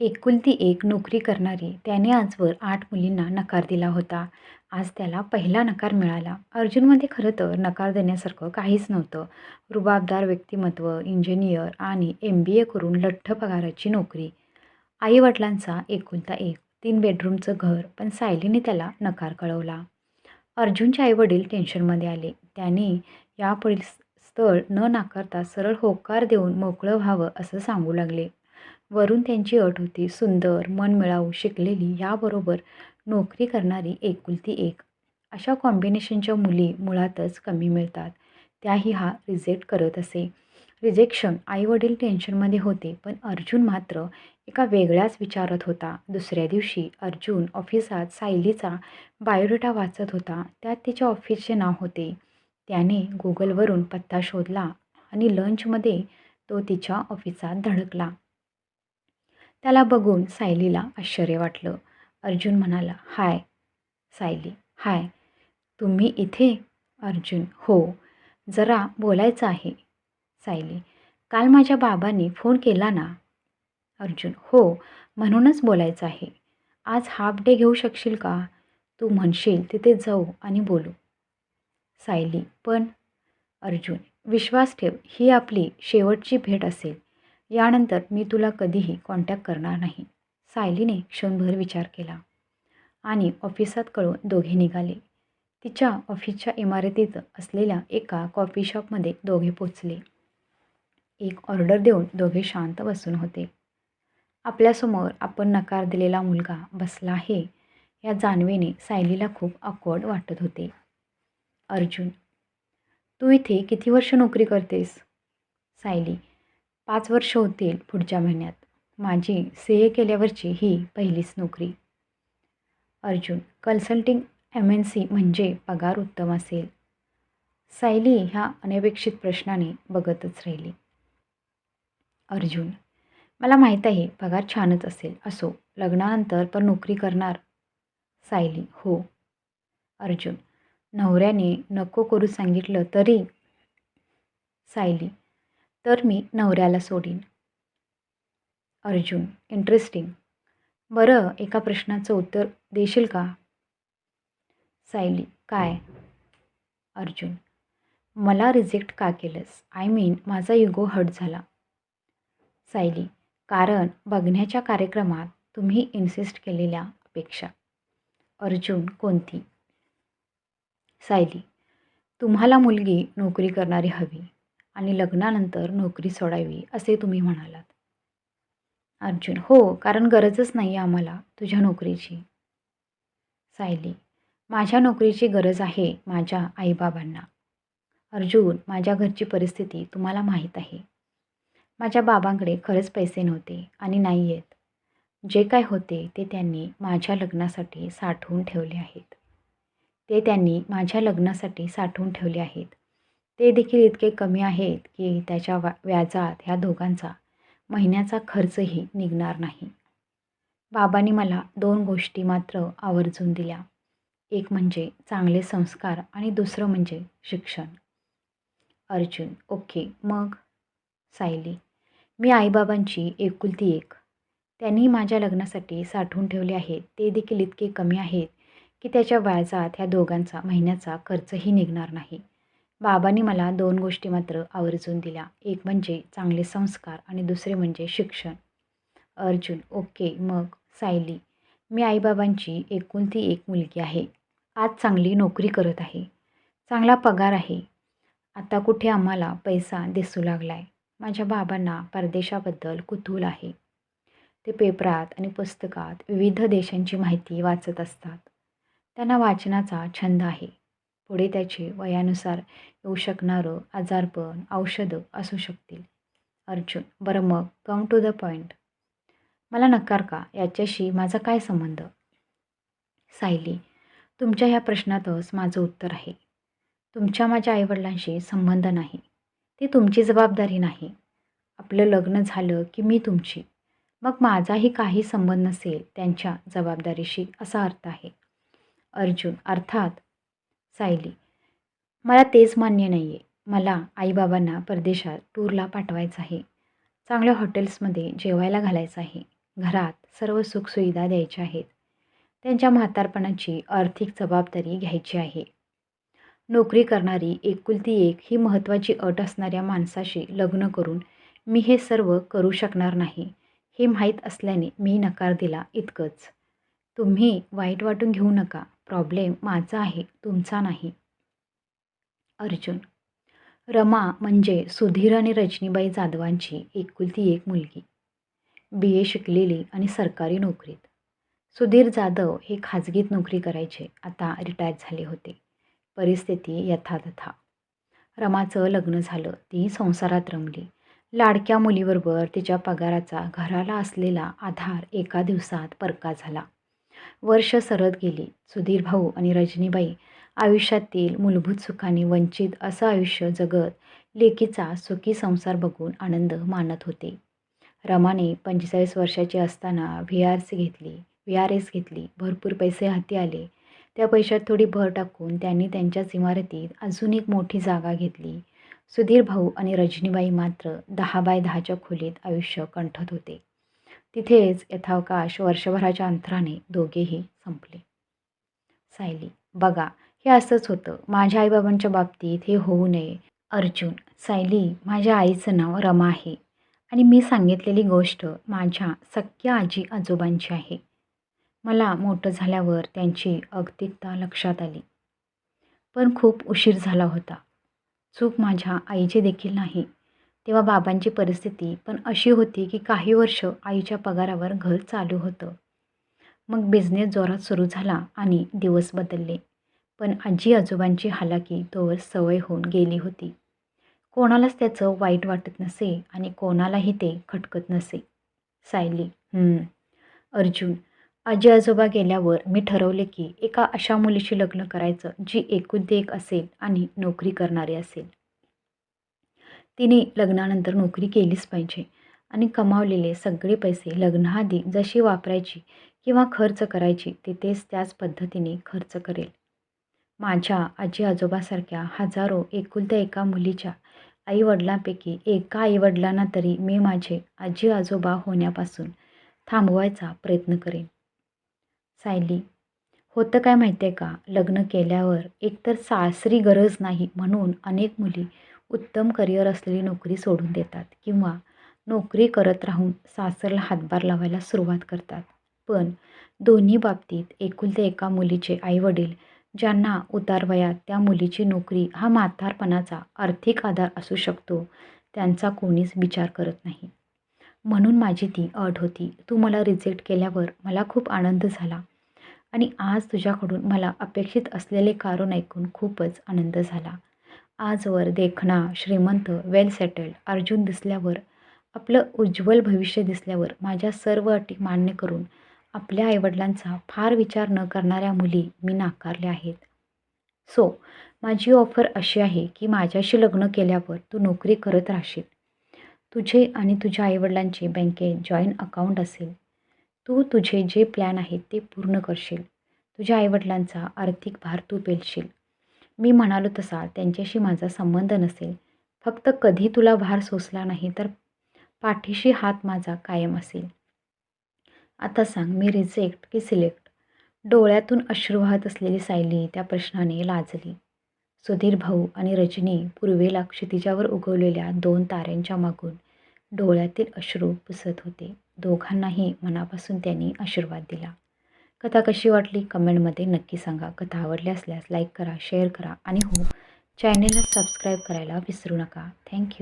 एकुलती एक नोकरी करणारी त्याने आजवर आठ मुलींना नकार दिला होता. आज त्याला पहिला नकार मिळाला. अर्जुनमध्ये खरं तर नकार देण्यासारखं काहीच नव्हतं. रुबाबदार व्यक्तिमत्व इंजिनियर आणि एम बी ए करून लठ्ठ पगाराची नोकरी. आईवडिलांचा एकुलता एक तीन बेडरूमचं घर पण सायलीने त्याला नकार कळवला. अर्जुनचे आईवडील टेन्शनमध्ये आले. त्याने यापुढील स्थळ न नाकारता सरळ होकार देऊन मोकळं व्हावं असं सांगू लागले. वरून त्यांची अट होती. सुंदर मनमिळावू शिकलेली याबरोबर नोकरी करणारी एकुलती एक. अशा कॉम्बिनेशनच्या मुली मुळातच कमी मिळतात. त्याही हा रिजेक्ट करत असे. रिजेक्शन आईवडील टेन्शनमध्ये होते पण अर्जुन मात्र एका वेगळ्याच विचारत होता. दुसऱ्या दिवशी अर्जुन ऑफिसात सायलीचा बायोडेटा वाचत होता. त्यात तिच्या ऑफिसचे नाव होते. त्याने गुगलवरून पत्ता शोधला आणि लंचमध्ये तो तिच्या ऑफिसात धडकला. त्याला बघून सायलीला आश्चर्य वाटलं. अर्जुन म्हणाला हाय सायली हाय. तुम्ही इथे? अर्जुन हो. जरा बोलायचं आहे. सायली काल माझ्या बाबांनी फोन केला ना? अर्जुन हो म्हणूनच बोलायचं आहे. आज हाफ डे घेऊ शकशील का? तू म्हणशील तिथे जाऊ आणि बोलू. सायली पण अर्जुन विश्वास ठेव ही आपली शेवटची भेट असेल. यानंतर मी तुला कधीही कॉन्टॅक्ट करणार नाही. सायलीने क्षणभर विचार केला. आणि ऑफिसात कळून दोघे निघाले. तिच्या ऑफिसच्या इमारतीत असलेल्या एका कॉफी शॉपमध्ये दोघे पोचले. एक ऑर्डर देऊन दोघे शांत बसून होते. आपल्यासमोर आपण नकार दिलेला मुलगा बसला आहे या जाणवेने सायलीला खूप अकवर्ड वाटत होते. अर्जुन तू इथे किती वर्ष नोकरी करतेस? सायली पाच वर्ष होतील पुढच्या महिन्यात. माझी सी ए केल्यावरची ही पहिलीच नोकरी. Arjun consulting M N C म्हणजे पगार उत्तम असेल. सायली ह्या अनपेक्षित प्रश्नाने बघतच राहिली. अर्जुन मला माहीत आहे पगार छानच असेल असो लग्नानंतर पण नोकरी करणार. सायली हो. अर्जुन नवऱ्याने नको करू सांगितलं तरी. सायली तर मी नवऱ्याला सोडीन. अर्जुन इंटरेस्टिंग बरं एका प्रश्नाचं उत्तर देशील का? सायली काय? अर्जुन मला रिजेक्ट का केलंस? आय मीन माझा युगो हट झाला. सायली कारण बघण्याच्या कार्यक्रमात तुम्ही इन्सिस्ट केलेल्या अपेक्षा. अर्जुन कोणती? सायली तुम्हाला मुलगी नोकरी करणारी हवी. आणि लग्नानंतर नोकरी सोडावी असे तुम्ही म्हणालात. अर्जुन हो कारण गरजच नाही आहे आम्हाला तुझ्या नोकरीची. सायली माझ्या नोकरीची गरज आहे माझ्या आईबाबांना. अर्जुन माझ्या घरची परिस्थिती तुम्हाला माहीत आहे. माझ्या बाबांकडे खरंच पैसे नव्हते आणि नाही आहेत जे काय होते ते त्यांनी माझ्या लग्नासाठी साठवून ठेवले आहेत. ते त्यांनी माझ्या लग्नासाठी साठवून ठेवले आहेत. ते देखील इतके कमी आहेत की त्याच्या व्या व्याजात ह्या दोघांचा महिन्याचा खर्चही निघणार नाही. बाबांनी मला दोन गोष्टी मात्र आवर्जून दिल्या. एक म्हणजे चांगले संस्कार आणि दुसरं म्हणजे शिक्षण. अर्जुन ओके मग? सायली मी आईबाबांची एकुलती एक. त्यांनी माझ्या लग्नासाठी साठवून ठेवले आहेत. ते देखील इतके कमी आहेत की त्याच्या व्याजात ह्या दोघांचा महिन्याचा खर्चही निघणार नाही. बाबांनी मला दोन गोष्टी मात्र आवर्जून दिल्या. एक म्हणजे चांगले संस्कार आणि दुसरे म्हणजे शिक्षण. अर्जुन ओके मग सायली. मी आईबाबांची एकुलती एक मुलगी आहे. आज चांगली नोकरी करत आहे. चांगला पगार आहे. आता कुठे आम्हाला पैसा दिसू लागला आहे माझ्या बाबांना परदेशाबद्दल कुतूहल आहे. ते पेपरात आणि पुस्तकात विविध देशांची माहिती वाचत असतात. त्यांना वाचनाचा छंद आहे. पुढे त्याचे वयानुसार येऊ शकणारं आजारपण औषधं असू शकतील. अर्जुन बरं मग कम टू द पॉईंट मला नकार का? याच्याशी माझा काय संबंध? सायली तुमच्या ह्या प्रश्नातच माझं उत्तर आहे. तुमच्या माझ्या आईवडिलांशी संबंध नाही. ती तुमची जबाबदारी नाही. आपलं लग्न झालं की मी तुमची. मग माझाही काही संबंध नसेल त्यांच्या जबाबदारीशी असा अर्थ आहे. अर्जुन अर्थात सायली. मला तेच मान्य नाही आहे मला आईबाबांना परदेशात टूरला पाठवायचं आहे. चांगल्या हॉटेल्समध्ये जेवायला घालायचं आहे. घरात सर्व सुखसुविधा द्यायच्या आहेत. त्यांच्या म्हातारपणाची आर्थिक जबाबदारी घ्यायची आहे. नोकरी करणारी एकुलती एक ही महत्त्वाची अट असणाऱ्या माणसाशी लग्न करून मी हे सर्व करू शकणार नाही. हे माहीत असल्याने मी नकार दिला इतकंच. तुम्ही वाईट वाटून घेऊ नका. प्रॉब्लेम माझा आहे तुमचा नाही. अर्जुन रमा म्हणजे सुधीर आणि रजनीबाई जाधवांची एकुलती एक मुलगी. बी ए शिकलेली आणि सरकारी नोकरीत. सुधीर जाधव हे खाजगीत नोकरी करायचे आता रिटायर झाले होते. परिस्थिती यथातथा. रमाचं लग्न झालं ती संसारात रमली. लाडक्या मुलीबरोबर तिच्या पगाराचा घराला असलेला आधार एका दिवसात परका झाला. वर्ष सरत गेली. सुधीर भाऊ आणि रजनीबाई आयुष्यातील मूलभूत सुखाने वंचित असं आयुष्य जगत लेकीचा सुखी संसार बघून आनंद मानत होते. रमाने पंचेचाळीस वर्षाची असताना व्ही आर सी घेतली. व्ही आर एस घेतली. भरपूर पैसे हाती आले. त्या पैशात थोडी भर टाकून त्यांनी त्यांच्याच इमारतीत अजून एक मोठी जागा घेतली. सुधीर भाऊ आणि रजनीबाई मात्र दहा बाय दहाच्या खोलीत आयुष्य कंठत होते. तिथेच यथावकाश वर्षभराच्या अंतराने दोघेही संपले. सायली बघा हे असंच होतं. माझ्या आईबाबांच्या बाबतीत हे होऊ नये. अर्जुन सायली माझ्या आईचं नाव रमा आहे आणि मी सांगितलेली गोष्ट माझ्या सख्या आजी आजोबांची आहे. मला मोठं झाल्यावर त्यांची अगतिकता लक्षात आली. पण खूप उशीर झाला होता. चूक माझ्या आईची देखील नाही. तेव्हा बाबांची परिस्थिती पण अशी होती की काही वर्ष आईच्या पगारावर घर चालू होतं. मग बिझनेस जोरात सुरू झाला आणि दिवस बदलले. पण आजी आजोबांची हालाकी तोवर सवय होऊन गेली होती. कोणालाच त्याचं वाईट वाटत नसे आणि कोणालाही ते खटकत नसे. सायली अर्जुन आजी आजोबा गेल्यावर मी ठरवले की एका अशा मुलीशी लग्न करायचं जी एकुलती एक असेल आणि नोकरी करणारी असेल. तिने लग्नानंतर नोकरी केलीच पाहिजे आणि कमावलेले सगळे पैसे लग्नाआधी जशी वापरायची किंवा खर्च करायची तिथेच त्याच पद्धतीने खर्च करेल. माझ्या आजी आजोबासारख्या हजारो एकुलत्या एका मुलीच्या आईवडिलांपैकी एका आईवडिलांना तरी मी माझे आजी आजोबा होण्यापासून थांबवायचा प्रयत्न करेन. सायली होतं काय माहिती आहे का? लग्न केल्यावर एकतर सासरी गरज नाही म्हणून अनेक मुली उत्तम करिअर असलेली नोकरी सोडून देतात किंवा नोकरी करत राहून सासरला हातभार लावायला सुरुवात करतात. पण दोन्ही बाबतीत एकुलते एका मुलीचे आईवडील ज्यांना उतारवयात त्या मुलीची नोकरी हा म्हातारपणाचा आर्थिक आधार असू शकतो त्यांचा कोणीच विचार करत नाही. म्हणून माझी ती अट होती तू मला रिजेक्ट केल्यावर मला खूप आनंद झाला आणि आज तुझ्याकडून मला अपेक्षित असलेले कारण ऐकून खूपच आनंद झाला. आजवर देखणा श्रीमंत वेल सेटल्ड अर्जुन दिसल्यावर आपलं उज्ज्वल भविष्य दिसल्यावर माझ्या सर्व अटी मान्य करून आपल्या आईवडिलांचा फार विचार न करणाऱ्या मुली मी नाकारल्या आहेत. सो माझी ऑफर अशी आहे की माझ्याशी लग्न केल्यावर तू नोकरी करत राहशील. तुझे आणि तुझ्या आईवडिलांचे बँकेत जॉईंट अकाउंट असेल. तू तुझे जे प्लॅन आहेत ते पूर्ण करशील. तुझ्या आईवडिलांचा आर्थिक भार तू पेलशील. मी म्हणालो तसा त्यांच्याशी माझा संबंध नसेल. फक्त कधी तुला भार सोसला नाही तर पाठीशी हात माझा कायम असेल. आता सांग मी रिजेक्ट की सिलेक्ट डोळ्यातून अश्रू वाहत असलेली सायली त्या प्रश्नाने लाजली. सुधीर भाऊ आणि रजनी पूर्वेला क्षितिजावर उगवलेल्या दोन ताऱ्यांच्या मागून डोळ्यातील अश्रू पुसत होते. दोघांनाही मनापासून त्यांनी आशीर्वाद दिला. कथा कशी वाटली कमेंटमध्ये नक्की सांगा. कथा आवडली असल्यास लाईक करा शेअर करा आणि हो चॅनेलला सबस्क्राईब करायला विसरू नका. थँक्यू